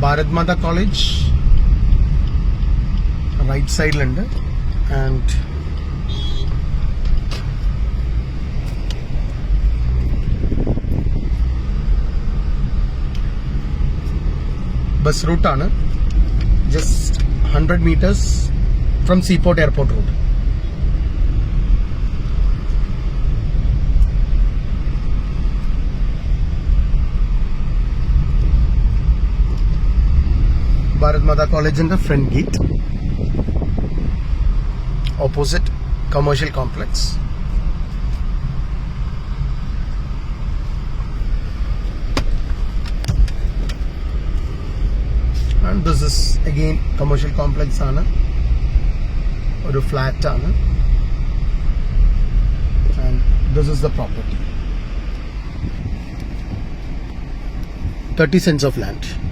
Bharat Mata college right സൈഡിലുണ്ട് and bus റൂട്ടാണ് just hundred meters from seaport airport route Bharat Mata കോളേജിന്റെ front gate opposite commercial complex and this is again commercial complex ആണ്. ഒരു flat ആണ്. And this is the property thirty cents of land